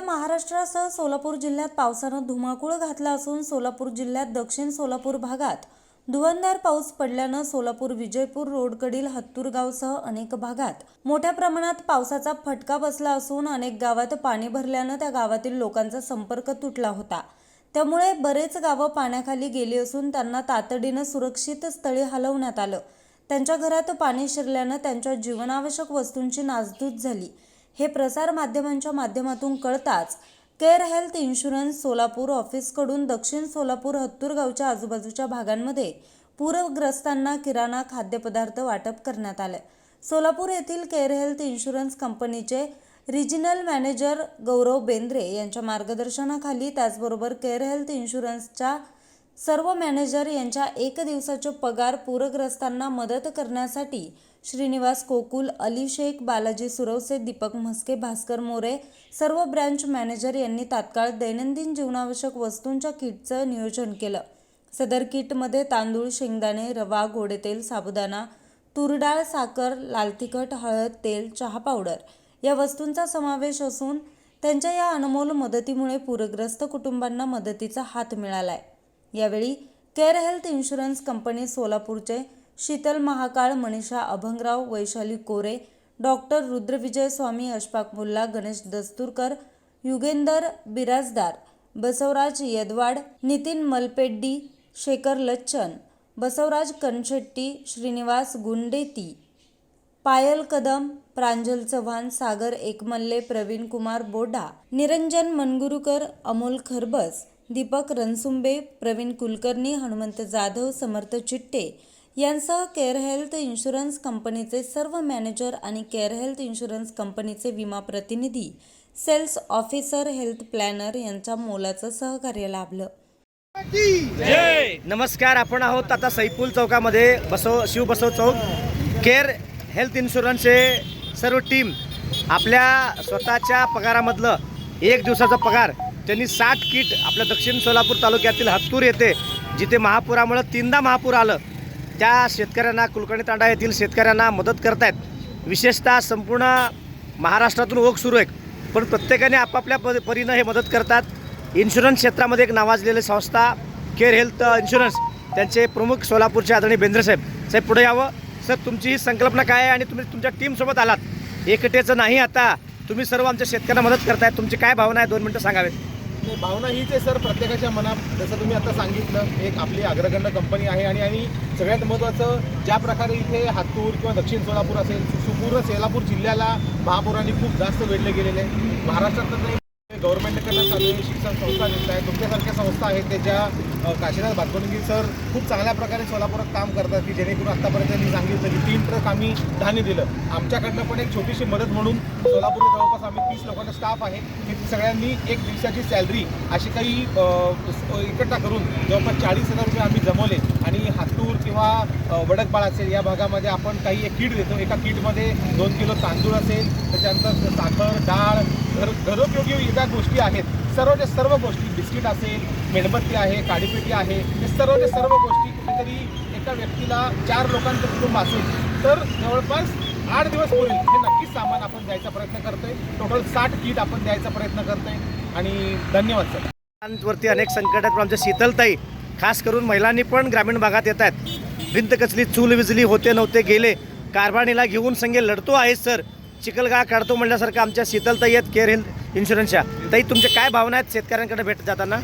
सध्या महाराष्ट्रासह सोलापूर जिल्ह्यात पावसानं धुमाकूळ घातला असून सोलापूर जिल्ह्यात दक्षिण सोलापूर भागात धुवंधार पाऊस पडल्यानं सोलापूर विजयपूर रोडकडील हत्तूर गावसह अनेक भागात मोठ्या प्रमाणात पावसाचा फटका बसला असून अनेक गावात पाणी भरल्यानं त्या गावातील लोकांचा संपर्क तुटला होता. त्यामुळे बरेच गावं पाण्याखाली गेली असून त्यांना तातडीनं सुरक्षित स्थळी हलवण्यात आलं. त्यांच्या घरात पाणी शिरल्यानं त्यांच्या जीवनावश्यक वस्तूंची नासधूस झाली. हे प्रसार माध्यमांच्या माध्यमातून कळताच केअर हेल्थ इन्शुरन्स सोलापूर ऑफिसकडून दक्षिण सोलापूर हत्तूर गावच्या आजूबाजूच्या भागांमध्ये पूरग्रस्तांना किराणा खाद्यपदार्थ वाटप करण्यात आले. सोलापूर येथील केअर हेल्थ इन्शुरन्स कंपनीचे रिजनल मॅनेजर गौरव बेंद्रे यांच्या मार्गदर्शनाखाली त्याचबरोबर केअर हेल्थ इन्शुरन्सच्या सर्व मॅनेजर यांच्या एक दिवसाचे पगार पूरग्रस्तांना मदत करण्यासाठी श्रीनिवास कोकुल अली शेख बालाजी सुरवसे दीपक म्हस्के भास्कर मोरे सर्व ब्रँच मॅनेजर यांनी तात्काळ दैनंदिन जीवनावश्यक वस्तूंच्या किटचं नियोजन केलं. सदर किटमध्ये तांदूळ शेंगदाणे रवा गोडेतेल साबुदाणा तुरडाळ साखर लाल तिखट हळद तेल चहा पावडर या वस्तूंचा समावेश असून त्यांच्या या अनमोल मदतीमुळे पूरग्रस्त कुटुंबांना मदतीचा हात मिळाला आहे यावेळी केअर हेल्थ इन्शुरन्स कंपनी सोलापूरचे शीतल महाकाळ मनीषा अभंगराव वैशाली कोरे डॉक्टर रुद्रविजय स्वामी अशफाक मुल्ला गणेश दस्तुरकर युगेंदर बिराजदार बसवराज यदवाड नितीन मलपेड्डी शेखर लच्चन बसवराज कनशेट्टी श्रीनिवास गुंडेती पायल कदम प्रांजल चव्हाण सागर एकमल्ले प्रवीण कुमार बोडा निरंजन मनगुरुकर अमोल खरबस दीपक रणसुंबे प्रवीण कुलकर्णी हनुमंत जाधव समर्थ चिट्टे यांसह केअर हेल्थ इन्शुरन्स कंपनीचे सर्व मॅनेजर आणि केअर हेल्थ इन्शुरन्स कंपनीचे विमा प्रतिनिधी सेल्स ऑफिसर हेल्थ प्लॅनर यांच्या मोलाचं सहकार्य लाभलं. नमस्कार आपण आहोत आता सैपूल चौकामध्ये बसव शिव बसव चौक. केअर हेल्थ इन्शुरन्सचे सर्व टीम आपल्या स्वतःच्या पगारामधलं एक दिवसाचा पगार त्यांनी साठ किट आपल्या दक्षिण सोलापूर तालुक्यातील हत्तूर येथे जिथे महापुरामुळं तीनदा महापूर आलं त्या शेतकऱ्यांना कुलकर्णी तांडा येथील शेतकऱ्यांना मदत करतायत विशेषतः संपूर्ण महाराष्ट्रातून ओघ सुरू आहे पण प्रत्येकाने आपापल्या प परीनं हे मदत करतात. इन्शुरन्स क्षेत्रामध्ये एक नावाजलेली संस्था केअर हेल्थ इन्शुरन्स त्यांचे प्रमुख सोलापूरचे आदरणीय बेंद्रसाहेब साहेब. साहेब पुढे यावं. सर तुमची ही संकल्पना काय आहे आणि तुम्ही तुमच्या टीमसोबत आलात? एकटेचं नाही आता. तुम्ही सर्व आमच्या शेतकऱ्यांना मदत करताय तुमची काय भावना आहे? दोन मिनटं सांगावेत. नाही, भावना हीच आहे सर. प्रत्येकाच्या मनात जसं तुम्ही आता सांगितलं एक आपली अग्रगण्य कंपनी आहे आणि आणि सगळ्यात महत्त्वाचं ज्या प्रकारे इथे हातूर किंवा दक्षिण सोलापूर असेल सुपूर्ण सेलापूर जिल्ह्याला महापौरांनी खूप जास्त वेढले गेलेले आहे. महाराष्ट्रात नाही गव्हर्नमेंटकडनं चालू आहे शिक्षण संस्था देत आहे. तुमच्यासारख्या संस्था आहेत त्याच्या अ, काशीनाथ भातबंगी सर खूप चांगल्या प्रकारे सोलापुरात काम करतात की जेणेकरून आत्तापर्यंत त्यांनी सांगितलं की तीन ट्रक आम्ही धान्य दिलं. आमच्याकडनं पण एक छोटीशी मदत म्हणून सोलापूर जवळपास आम्ही तीस लोकांचा स्टाफ आहे. की सगळ्यांनी एक दिवसाची सॅलरी अशी काही इकट्ठा करून जवळपास चाळीस हजार रुपये आम्ही जमवले. आणि हातूर किंवा वडकबाळ असेल या भागामध्ये आपण काही एक किट देतो. एका किटमध्ये दोन किलो तांदूळ असेल त्याच्यानंतर साखर डाळ घर घरोपयोगी ज्या गोष्टी आहेत सर्वच्या सर्व गोष्टी बिस्किट असेल मेणबत्ती आहे काडीपेटी आहे हे सर्वच्या सर्व गोष्टी कुठेतरी एका व्यक्तीला चार लोकांचं कुटुंब असेल तर जवळपास आठ दिवस पुरेल हे नक्कीच सामान आपण द्यायचा प्रयत्न करतोय. टोटल साठ किट आपण द्यायचा प्रयत्न करतोय. आणि धन्यवाद सर. वरती अनेक संकट आहेत पण आमच्या शीतलताई खास करून महिलांनी पण ग्रामीण भागात येत आहेत. भिंत कचली चूल विजली होते नव्हते गेले. कारभारणीला घेऊन संगे लढतो आहे सर. चिखलगा काढतो म्हणल्यासारखं आमच्या शीतलताई आहेत केअर हेल्थ इन्शुरन्सच्या. ताई तुमच्या काय भावना आहेत? शेतकऱ्यांकडे भेट जाताना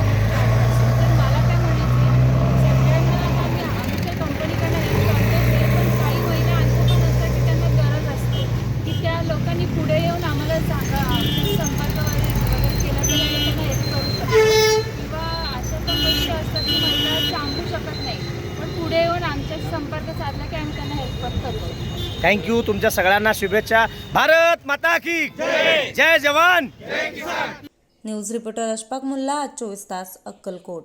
मला काय म्हणायचं शेतकऱ्यांना आम्ही आमच्या कंपनीकडनं हेल्प करतो पण काही महिला अशा पण असतात की त्यांना गरज असते की त्या लोकांनी पुढे येऊन आम्हाला सांगा आमचा संपर्क वगैरे वगैरे केला तर आम्ही त्यांना हेल्प करू शकतो किंवा अशा पण गोष्टी असतात की महिला सांगू शकत नाही पण पुढे येऊन आमच्याशी संपर्क साधला की आम्ही त्यांना हेल्प पण करतो थँक्यू तुमच्या सगळ्यांना शुभेच्छा. भारत माता की जय. जवान. न्यूज रिपोर्टर अशफाक मुल्ला आज चोवीस तास अक्कलकोट.